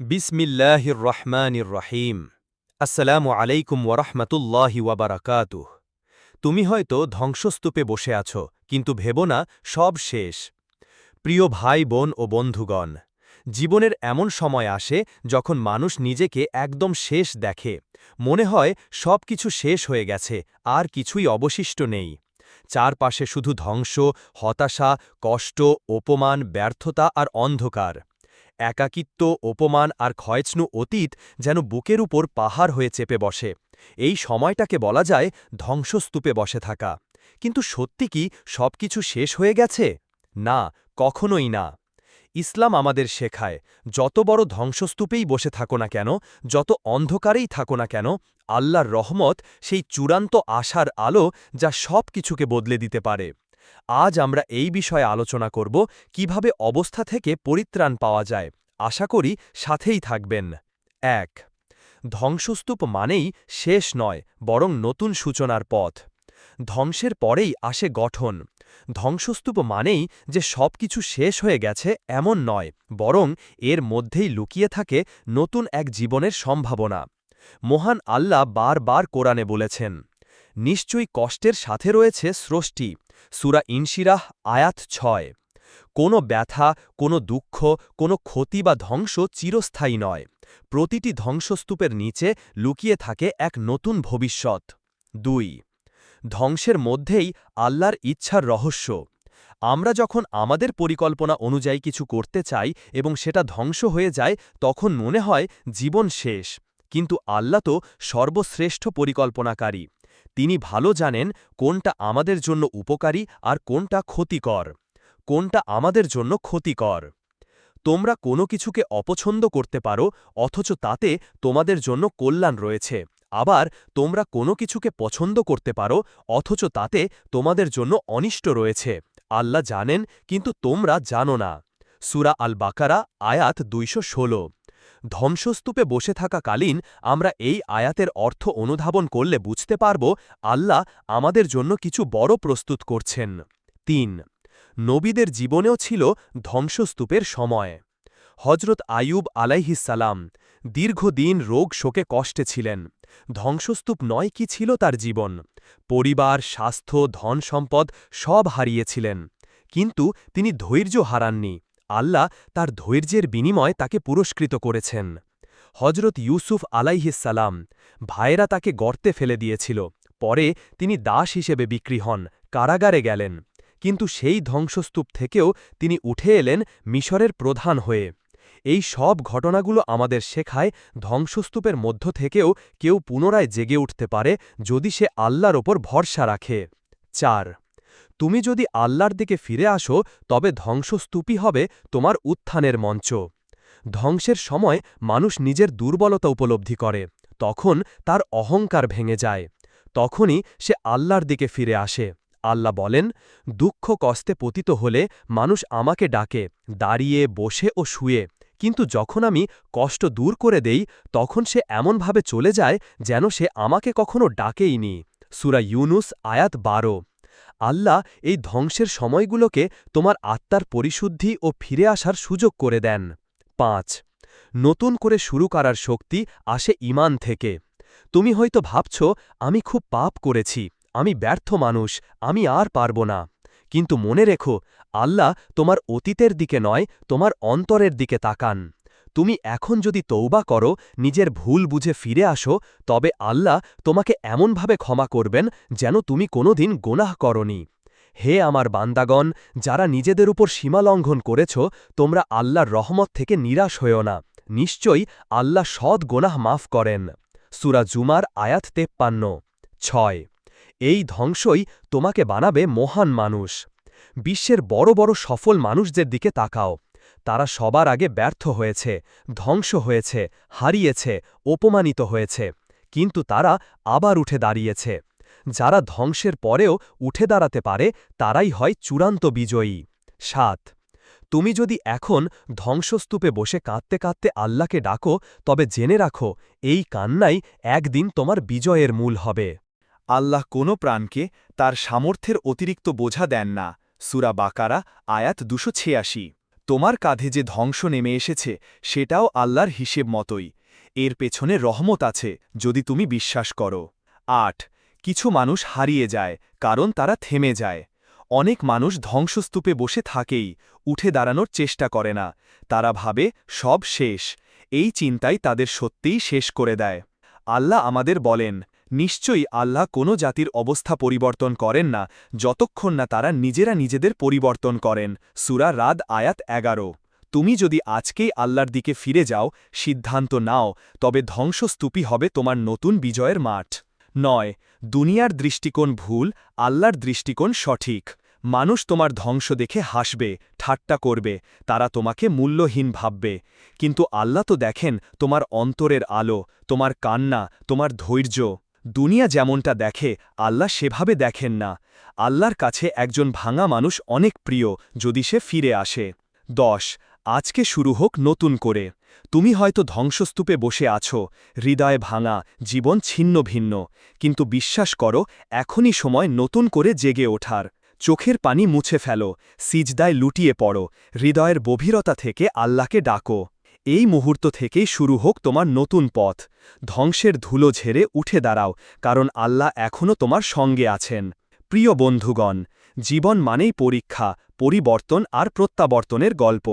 বিসমিল্লাহির রহমানির রহিম। আসসালামু আলাইকুম ওরহমতুল্লাহি ওয়াবারাকাতুহ তুমি হয়তো ধ্বংসস্তূপে বসে আছো, কিন্তু ভেবো না, সব শেষ। প্রিয় ভাই, বোন ও বন্ধুগণ, জীবনের এমন সময় আসে যখন মানুষ নিজেকে একদম শেষ দেখে। মনে হয় সব কিছু শেষ হয়ে গেছে, আর কিছুই অবশিষ্ট নেই। চারপাশে শুধু ধ্বংস, হতাশা, কষ্ট, অপমান, ব্যর্থতা আর অন্ধকার। একাকিত্ব, অপমান আর ক্ষয়চ্নু অতীত যেন বুকের উপর পাহাড় হয়ে চেপে বসে। এই সময়টাকে বলা যায় ধ্বংসস্তূপে বসে থাকা। কিন্তু সত্যি কি সবকিছু শেষ হয়ে গেছে? না, কখনোই না। ইসলাম আমাদের শেখায়, যত বড় ধ্বংসস্তূপেই বসে থাকো না কেন, যত অন্ধকারেই থাকো না কেন, আল্লাহর রহমত সেই চূড়ান্ত আশার আলো যা সব কিছুকে বদলে দিতে পারে। আজ আমরা এই বিষয়ে আলোচনা করব, কীভাবে অবস্থা থেকে পরিত্রাণ পাওয়া যায়। আশা করি সাথেই থাকবেন। এক, ধ্বংসস্তূপ মানেই শেষ নয়, বরং নতুন সূচনার পথ। ধ্বংসের পরেই আসে গঠন। ধ্বংসস্তূপ মানেই যে সব কিছু শেষ হয়ে গেছে এমন নয়, বরং এর মধ্যেই লুকিয়ে থাকে নতুন এক জীবনের সম্ভাবনা। মহান আল্লাহ বারবার কোরআনে বলেছেন নিশ্চয়ই কষ্টের সাথে রয়েছে স্রষ্টি। সুরা ইনশিরাহ, আয়াত ছয়। কোনো ব্যথা, কোনো দুঃখ, কোনো ক্ষতি বা ধ্বংস চিরস্থায়ী নয়। প্রতিটি ধ্বংসস্তূপের নিচে লুকিয়ে থাকে এক নতুন ভবিষ্যৎ। দুই। ধ্বংসের মধ্যেই আল্লাহর ইচ্ছার রহস্য। আমরা যখন আমাদের পরিকল্পনা অনুযায়ী কিছু করতে চাই এবং সেটা ধ্বংস হয়ে যায়, তখন মনে হয় জীবন শেষ। কিন্তু আল্লাহ তো সর্বশ্রেষ্ঠ পরিকল্পনাকারী। তিনি ভালো জানেন কোনটা আমাদের জন্য উপকারী আর কোনটা ক্ষতিকর। কোনটা আমাদের জন্য ক্ষতিকর। তোমরা কোনো কিছুকে অপছন্দ করতে পারো, অথচ তাতে তোমাদের জন্য কল্যাণ রয়েছে। আবার তোমরা কোনো কিছুকে পছন্দ করতে পারো, অথচ তাতে তোমাদের জন্য অনিষ্ট রয়েছে। আল্লাহ জানেন, কিন্তু তোমরা জানো না। সুরা আল বাকারা আয়াত দুইশ ষোল। ধ্বংসস্তূপে বসে থাকাকালীন আমরা এই আয়াতের অর্থ অনুধাবন করলে বুঝতে পারব আল্লাহ আমাদের জন্য কিছু বড় প্রস্তুত করছেন। তিন, নবীদের জীবনেও ছিল ধ্বংসস্তূপের সময়। হজরত আয়ুব আলাইহিসালাম দীর্ঘদিন রোগ শোকে কষ্টে ছিলেন। ধ্বংসস্তূপ নয় কি ছিল তার জীবন। পরিবার, স্বাস্থ্য, ধন সম্পদ সব হারিয়েছিলেন। কিন্তু তিনি ধৈর্য হারাননি। আল্লাহ তার ধৈর্যের বিনিময় তাকে পুরস্কৃত করেছেন। হজরত ইউসুফ আলাইহিসালাম ভাইয়েরা তাকে গর্তে ফেলে দিয়েছিল। পরে তিনি দাস হিসেবে বিক্রি হন, কারাগারে গেলেন। কিন্তু সেই ধ্বংসস্তূপ থেকেও তিনি উঠে এলেন মিশরের প্রধান হয়ে। এই সব ঘটনাগুলো আমাদের শেখায় ধ্বংসস্তূপের মধ্য থেকেও কেউ পুনরায় জেগে উঠতে পারে যদি সে আল্লাহর ওপর ভরসা রাখে। চার তুমি যদি আল্লাহর দিকে ফিরে আসো, তবে ধ্বংসস্তূপই হবে তোমার উত্থানের মঞ্চ। ধ্বংসের সময় মানুষ নিজের দুর্বলতা উপলব্ধি করে, তখন তার অহংকার ভেঙে যায়। তখনই সে আল্লাহর দিকে ফিরে আসে। আল্লাহ বলেন, দুঃখ কষ্টে পতিত হলে মানুষ আমাকে ডাকে, দাঁড়িয়ে, বসে ও শুয়ে। কিন্তু যখন আমি কষ্ট দূর করে দেই, তখন সে এমনভাবে চলে যায় যেন সে আমাকে কখনো ডাকেইনি। সুরা ইউনুস, আয়াত বারো। আল্লাহ এই ধ্বংসের সময়গুলোকে তোমার আত্মার পরিশুদ্ধি ও ফিরে আসার সুযোগ করে দেন। পাঁচ, নতুন করে শুরু করার শক্তি আসে ইমান থেকে। তুমি হয়তো ভাবছ, আমি খুব পাপ করেছি, আমি ব্যর্থ মানুষ, আমি আর পারব না। কিন্তু মনে রেখো, আল্লাহ তোমার অতীতের দিকে নয়, তোমার অন্তরের দিকে তাকান। তুমি এখন যদি তৌবা করো, নিজের ভুল বুঝে ফিরে আসো, তবে আল্লাহ তোমাকে এমনভাবে ক্ষমা করবেন যেন তুমি কোনোদিন গোনাহ করনি। হে আমার বান্দাগণ, যারা নিজেদের উপর সীমালঙ্ঘন করেছ, তোমরা আল্লাহর রহমত থেকে নিরাশ হয়েও না। নিশ্চয়ই আল্লাহ সৎ গোনাহ মাফ করেন। সুরা জুমার আয়াত তেপ্পান্ন। ছয়। এই ধ্বংসই তোমাকে বানাবে মহান মানুষ। বিশ্বের বড় বড় সফল মানুষদের দিকে তাকাও। তারা সবার আগে ব্যর্থ হয়েছে, ধ্বংস হয়েছে, হারিয়েছে, অপমানিত হয়েছে। কিন্তু তারা আবার উঠে দাঁড়িয়েছে। যারা ধ্বংসের পরেও উঠে দাঁড়াতে পারে, তারাই হয় চূড়ান্ত বিজয়ী। সাত, তুমি যদি এখন ধ্বংসস্তূপে বসে কাঁদতে কাঁদতে আল্লাহকে ডাকো, তবে জেনে রাখো, এই কান্নাই একদিন তোমার বিজয়ের মূল হবে। আল্লাহ কোনো প্রাণকে তার সামর্থ্যের অতিরিক্ত বোঝা দেন না। সুরা বাকারা, আয়াত দুশো ছিয়াশি। তোমার কাঁধে যে ধ্বংস নেমে এসেছে, সেটাও আল্লাহর হিসেব মতোই। এর পেছনে রহমত আছে, যদি তুমি বিশ্বাস করো। আট, কিছু মানুষ হারিয়ে যায়, কারণ তারা থেমে যায়। অনেক মানুষ ধ্বংসস্তূপে বসে থাকেই, উঠে দাঁড়ানোর চেষ্টা করে না। তারা ভাবে, সব শেষ। এই চিন্তাই তাদের সত্যিই শেষ করে দেয়। আল্লাহ আমাদের বলেন নিশ্চয়ই আল্লাহ কোনো জাতির অবস্থা পরিবর্তন করেন না, যতক্ষণ না তারা নিজেরা নিজেদের পরিবর্তন করেন। সুরা রাদ আয়াত এগারো। তুমি যদি আজকেই আল্লাহর দিকে ফিরে যাও, সিদ্ধান্ত নাও, তবে ধ্বংসস্তূপী হবে তোমার নতুন বিজয়ের মাঠ। নয়, দুনিয়ার দৃষ্টিকোণ ভুল, আল্লাহর দৃষ্টিকোণ সঠিক। মানুষ তোমার ধ্বংস দেখে হাসবে, ঠাট্টা করবে, তারা তোমাকে মূল্যহীন ভাববে। কিন্তু আল্লাহ তো দেখেন তোমার অন্তরের আলো, তোমার কান্না, তোমার ধৈর্য। দুনিয়া যেমনটা দেখে, আল্লাহ সেভাবে দেখেন না। আল্লাহর কাছে একজন ভাঙা মানুষ অনেক প্রিয়, যদি সে ফিরে আসে। দশ, আজকে শুরু হোক নতুন করে। তুমি হয়তো ধ্বংসস্তূপে বসে আছো, হৃদয় ভাঙা, জীবন ছিন্ন ভিন্ন। কিন্তু বিশ্বাস করো, এখনই সময় নতুন করে জেগে ওঠার। চোখের পানি মুছে ফেলো, সিজদায় লুটিয়ে পড়ো, হৃদয়ের গভীরতা থেকে আল্লাহকে ডাকো। এই মুহূর্ত থেকেই শুরু হোক তোমার নতুন পথ। ধ্বংসের ধুলো ঝেড়ে উঠে দাঁড়াও, কারণ আল্লাহ এখনও তোমার সঙ্গে আছেন। প্রিয় বন্ধুগণ, জীবন মানেই পরীক্ষা, পরিবর্তন আর প্রত্যাবর্তনের গল্প।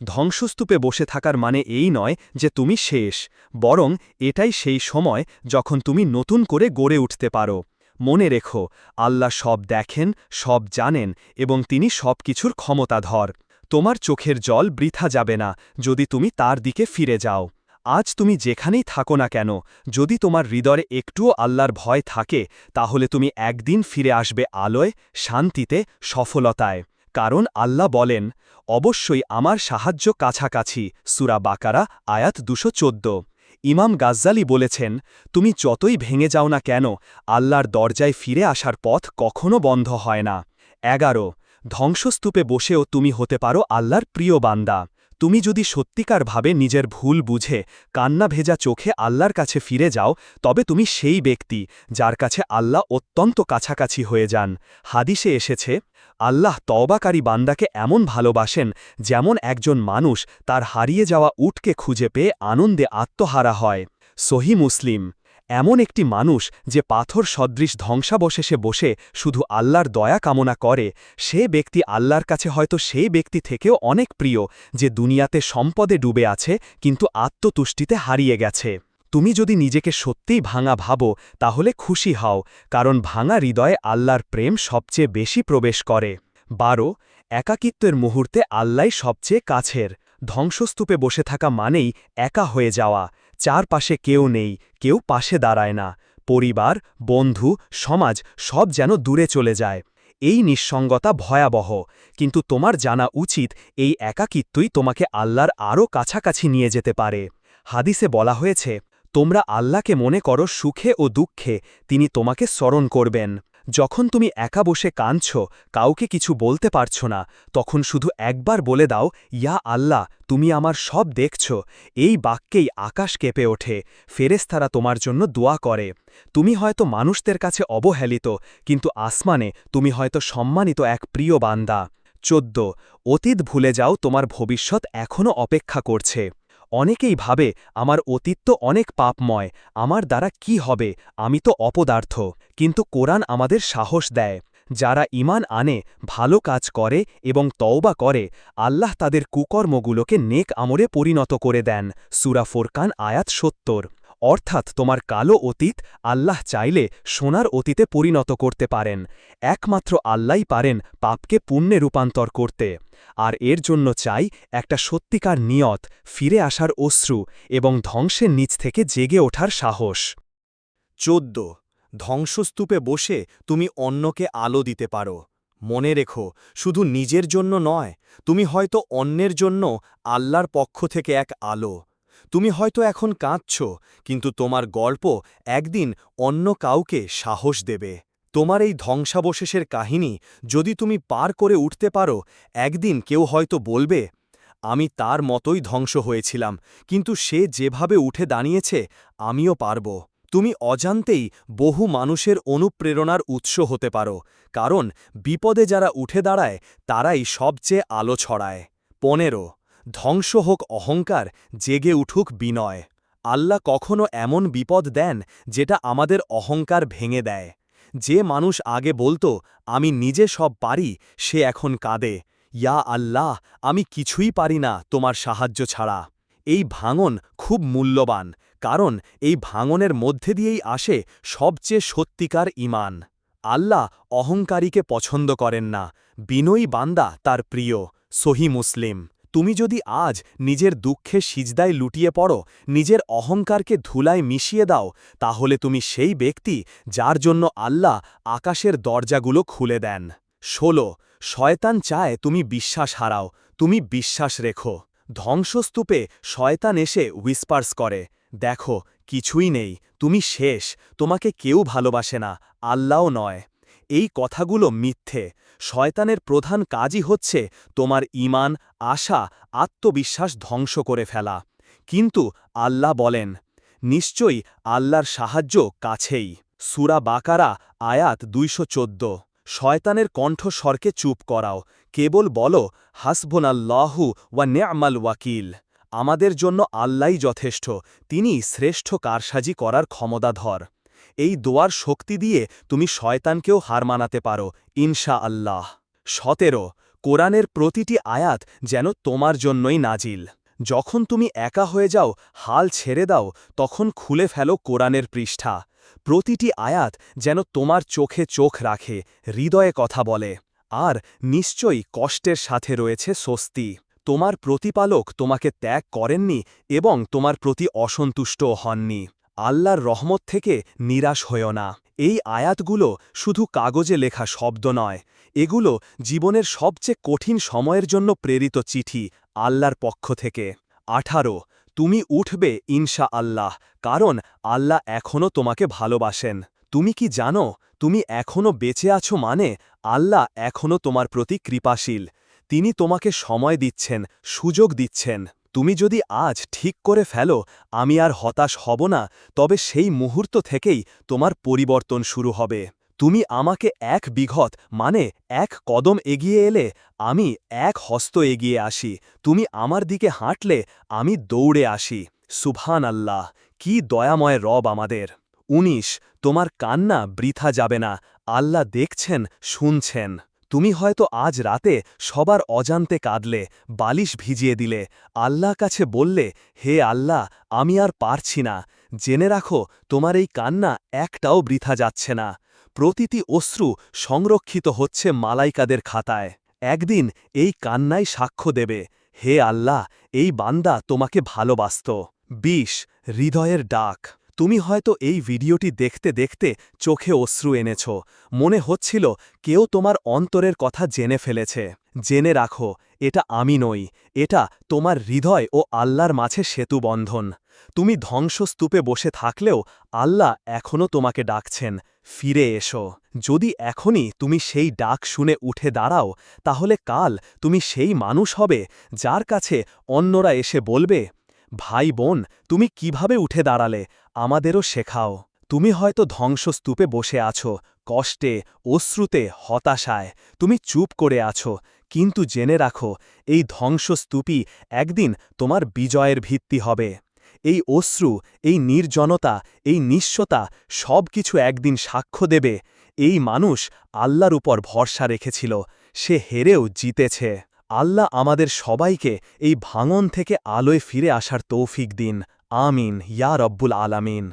ধ্বংসস্তূপে বসে থাকার মানে এই নয় যে তুমি শেষ, বরং এটাই সেই সময় যখন তুমি নতুন করে গড়ে উঠতে পারো। মনে রেখো, আল্লাহ সব দেখেন, সব জানেন এবং তিনি সব কিছুর ক্ষমতাধর। তোমার চোখের জল বৃথা যাবে না, যদি তুমি তার দিকে ফিরে যাও। আজ তুমি যেখানেই থাকো না কেন, যদি তোমার হৃদয়ে একটুও আল্লাহর ভয় থাকে, তাহলে তুমি একদিন ফিরে আসবে আলোয়, শান্তিতে, সফলতায়। কারণ আল্লাহ বলেন, অবশ্যই আমার সাহায্য কাছাকাছি। সুরা বাকারা, আয়াত দুশো ইমাম গাজ্জালি বলেছেন, তুমি যতই ভেঙে যাও না কেন, আল্লাহর দরজায় ফিরে আসার পথ কখনো বন্ধ হয় না। এগারো। ধ্বংসস্তূপে বসেও তুমি হতে পারো আল্লাহর প্রিয় বান্দা। তুমি যদি সত্যিকারভাবে নিজের ভুল বুঝে, কান্না ভেজা চোখে আল্লাহর কাছে ফিরে যাও, তবে তুমি সেই ব্যক্তি যার কাছে আল্লাহ অত্যন্ত কাছাকাছি হয়ে যান। হাদিসে এসেছে, আল্লাহ তওবাকারী বান্দাকে এমন ভালোবাসেন যেমন একজন মানুষ তার হারিয়ে যাওয়া উটকে খুঁজে পেয়ে আনন্দে আত্মহারা হয়। সহি মুসলিম। এমন একটি মানুষ যে পাথর সদৃশ ধ্বংসাবশেষে বসে শুধু আল্লাহর দয়া কামনা করে, সে ব্যক্তি আল্লাহর কাছে হয়তো সেই ব্যক্তি থেকেও অনেক প্রিয় যে দুনিয়াতে সম্পদে ডুবে আছে কিন্তু আত্মতুষ্টিতে হারিয়ে গেছে। তুমি যদি নিজেকে সত্যিই ভাঙা ভাবো, তাহলে খুশি হও, কারণ ভাঙা হৃদয়ে আল্লাহর প্রেম সবচেয়ে বেশি প্রবেশ করে। বারো, একাকিত্বের মুহূর্তে আল্লাই সবচেয়ে কাছের। ধ্বংসস্তূপে বসে থাকা মানেই একা হয়ে যাওয়া। চারপাশে কেউ নেই, কেউ পাশে দাঁড়ায় না। পরিবার, বন্ধু, সমাজ সব যেন দূরে চলে যায়। এই নিঃসঙ্গতা ভয়াবহ। কিন্তু তোমার জানা উচিত এই একাকিত্বই তোমাকে আল্লাহর আরও কাছাকাছি নিয়ে যেতে পারে। হাদিসে বলা হয়েছে, তোমরা আল্লাহকে মনে করো সুখে ও দুঃখে, তিনি তোমাকে স্মরণ করবেন। যখন তুমি একা বসে কাঁদছ, কাউকে কিছু বলতে পারছ না, তখন শুধু একবার বলে দাও, ইয়া আল্লাহ, তুমি আমার সব দেখছ। এই বাক্যেই আকাশ কেঁপে ওঠে। ফেরেস্তারা তোমার জন্য দোয়া করে। তুমি হয়তো মানুষদের কাছে অবহেলিত, কিন্তু আসমানে তুমি হয়তো সম্মানিত এক প্রিয় বান্দা। চোদ্দ, অতীত ভুলে যাও, তোমার ভবিষ্যৎ এখনও অপেক্ষা করছে। অনেকেই ভাবে, আমার অতীত তো অনেক পাপময়, আমার দ্বারা কি হবে? আমি তো অপদার্থ। কিন্তু কোরআন আমাদের সাহস দেয়। যারা ইমান আনে, ভালো কাজ করে এবং তওবা করে, আল্লাহ তাদের কুকর্মগুলোকে নেক আমরে পরিণত করে দেন। সুরা ফোরকান আয়াত সত্তর। অর্থাৎ তোমার কালো অতীত আল্লাহ চাইলে সোনার অতীতে পরিণত করতে পারেন। একমাত্র আল্লাহই পারেন পাপকে পুণ্যে রূপান্তর করতে। আর এর জন্য চাই একটা সত্যিকার নিয়ত, ফিরে আসার অশ্রু এবং ধ্বংসের নিচ থেকে জেগে ওঠার সাহস। চোদ্দ। ধ্বংসস্তূপে বসে তুমি অন্যকে আলো দিতে পারো। মনে রেখো, শুধু নিজের জন্য নয়, তুমি হয়তো অন্যের জন্য আল্লাহর পক্ষ থেকে এক আলো। তুমি হয়তো এখন কাঁদছ, কিন্তু তোমার গল্প একদিন অন্য কাউকে সাহস দেবে। তোমার এই ধ্বংসাবশেষের কাহিনী যদি তুমি পার করে উঠতে পারো, একদিন কেউ হয়তো বলবে, আমি তার মতোই ধ্বংস হয়েছিলাম, কিন্তু সে যেভাবে উঠে দাঁড়িয়েছে, আমিও পারব। তুমি অজান্তেই বহু মানুষের অনুপ্রেরণার উৎস হতে পারো, কারণ বিপদে যারা উঠে দাঁড়ায়, তারাই সবচেয়ে আলো ছড়ায়। পনেরো ধ্বংস হোক অহংকার, জেগে উঠুক বিনয়। আল্লাহ কখনো এমন বিপদ দেন, যেটা আমাদের অহংকার ভেঙে দেয়। যে মানুষ আগে বলতো, আমি নিজে সব পারি, সে এখন কাঁদে। ইয়া আল্লাহ, আমি কিছুই পারি না, তোমার সাহায্য ছাড়া। এই ভাঙন খুব মূল্যবান, কারণ এই ভাঙনের মধ্যে দিয়েই আসে সবচেয়ে সত্যিকার ইমান আল্লাহ অহংকারীকে পছন্দ করেন না, বিনয়ী বান্দা তার প্রিয়, সহি মুসলিম। তুমি যদি আজ নিজের দুঃখে সিজদায় লুটিয়ে পড়ো, নিজের অহংকারকে ধুলায় মিশিয়ে দাও, তাহলে তুমি সেই ব্যক্তি যার জন্য আল্লাহ আকাশের দরজাগুলো খুলে দেন। ষোলো, শয়তান চায় তুমি বিশ্বাস হারাও, তুমি বিশ্বাস রেখো। ধ্বংসস্তূপে শয়তান এসে উইসপার্স করে, দেখো, কিছুই নেই, তুমি শেষ, তোমাকে কেউ ভালোবাসে না আল্লাও নয়। এই কথাগুলো মিথ্যে। শয়তানের প্রধান কাজই হচ্ছে তোমার ইমান আশা, আত্মবিশ্বাস ধ্বংস করে ফেলা। কিন্তু আল্লাহ বলেন, নিশ্চয়ই আল্লাহর সাহায্য কাছেই। সুরা বাকারা, আয়াত দুইশ চোদ্দ। শয়তানের কণ্ঠস্বরকে চুপ করাও। কেবল বলো, হাসবনাল্লাহু ওয়া নেয়ামাল ওয়াকিল। আমাদের জন্য আল্লাহই যথেষ্ট। তিনি শ্রেষ্ঠ কারসাজি করার ক্ষমতাধর। এই দোয়ার শক্তি দিয়ে তুমি শয়তানকেও হার মানাতে পারো ইনশা আল্লাহ সতেরো, কোরআনের প্রতিটি আয়াত যেন তোমার জন্যই নাজিল। যখন তুমি একা হয়ে যাও, হাল ছেড়ে দাও, তখন খুলে ফেলো কোরআনের পৃষ্ঠা। প্রতিটি আয়াত যেন তোমার চোখে চোখ রাখে, হৃদয়ে কথা বলে। আর নিশ্চয়ই কষ্টের সাথে রয়েছে স্বস্তি। তোমার প্রতিপালক তোমাকে ত্যাগ করেননি এবং তোমার প্রতি অসন্তুষ্টও হননি। আল্লাহর রহমত থেকে নিরাশ হয়েও না। এই আয়াতগুলো শুধু কাগজে লেখা শব্দ নয়, এগুলো জীবনের সবচেয়ে কঠিন সময়ের জন্য প্রেরিত চিঠি আল্লাহর পক্ষ থেকে। আঠারো, তুমি উঠবে ইনশা আল্লাহ কারণ আল্লাহ এখনও তোমাকে ভালোবাসেন। তুমি কি জানো, তুমি এখনও বেঁচে আছো মানে আল্লাহ এখনও তোমার প্রতি কৃপাশীল। তিনি তোমাকে সময় দিচ্ছেন, সুযোগ দিচ্ছেন। তুমি যদি আজ ঠিক করে ফেলো, আমি আর হতাশ হব না, তবে সেই মুহূর্ত থেকেই তোমার পরিবর্তন শুরু হবে। তুমি আমাকে এক বিঘত মানে এক কদম এগিয়ে এলে, আমি এক হস্ত এগিয়ে আসি। তুমি আমার দিকে হাঁটলে, আমি দৌড়ে আসি। সুভান আল্লাহ কি দয়াময় রব আমাদের। ১৯ তোমার কান্না বৃথা যাবে না। আল্লাহ দেখছেন, শুনছেন। তুমি হয়তো আজ রাতে সবার অজান্তে কাঁদলে, বালিশ ভিজিয়ে দিলে। আল্লাহ কাছে বললে, হে আল্লাহ, আমি আর পারছি না। জেনে রাখো, তোমার এই কান্না একটাও বৃথা যাচ্ছে না। প্রতিটি অশ্রু সংরক্ষিত হচ্ছে মালাইকাদের খাতায়। একদিন এই কান্নাই সাক্ষ্য দেবে, হে আল্লাহ, এই বান্দা তোমাকে ভালোবাসত। বিশ, হৃদয়ের ডাক। তুমি হয়তো এই ভিডিওটি দেখতে দেখতে চোখে অশ্রু এনেছ। মনে হচ্ছিল কেউ তোমার অন্তরের কথা জেনে ফেলেছে। জেনে রাখো, এটা আমি নই, এটা তোমার হৃদয় ও আল্লাহর মাঝে সেতু বন্ধন। তুমি ধ্বংসস্তূপে বসে থাকলেও আল্লাহ এখনও তোমাকে ডাকছেন, ফিরে এসো। যদি এখনই তুমি সেই ডাক শুনে উঠে দাঁড়াও, তাহলে কাল তুমি সেই মানুষ হবে যার কাছে অন্যরা এসে বলবে ভাই বোন, তুমি কীভাবে উঠে দাঁড়ালে? আমাদেরও শেখাও। তুমি হয়তো ধ্বংসস্তূপে বসে আছো, কষ্টে, অশ্রুতে, হতাশায়। তুমি চুপ করে আছো। কিন্তু জেনে রাখো, এই ধ্বংসস্তূপই একদিন তোমার বিজয়ের ভিত্তি হবে। এই অশ্রু, এই নির্জনতা, এই নিঃস্বতা সব কিছু একদিন সাক্ষ্য দেবে। এই মানুষ আল্লাহর উপর ভরসা রেখেছিল। সে হেরেও জিতেছে। আল্লাহ আমাদের সবাইকে এই ভাঙন থেকে আলোয় ফিরে আসার তৌফিক দিন। আমিন। ইয়া রব্বুল আলামিন।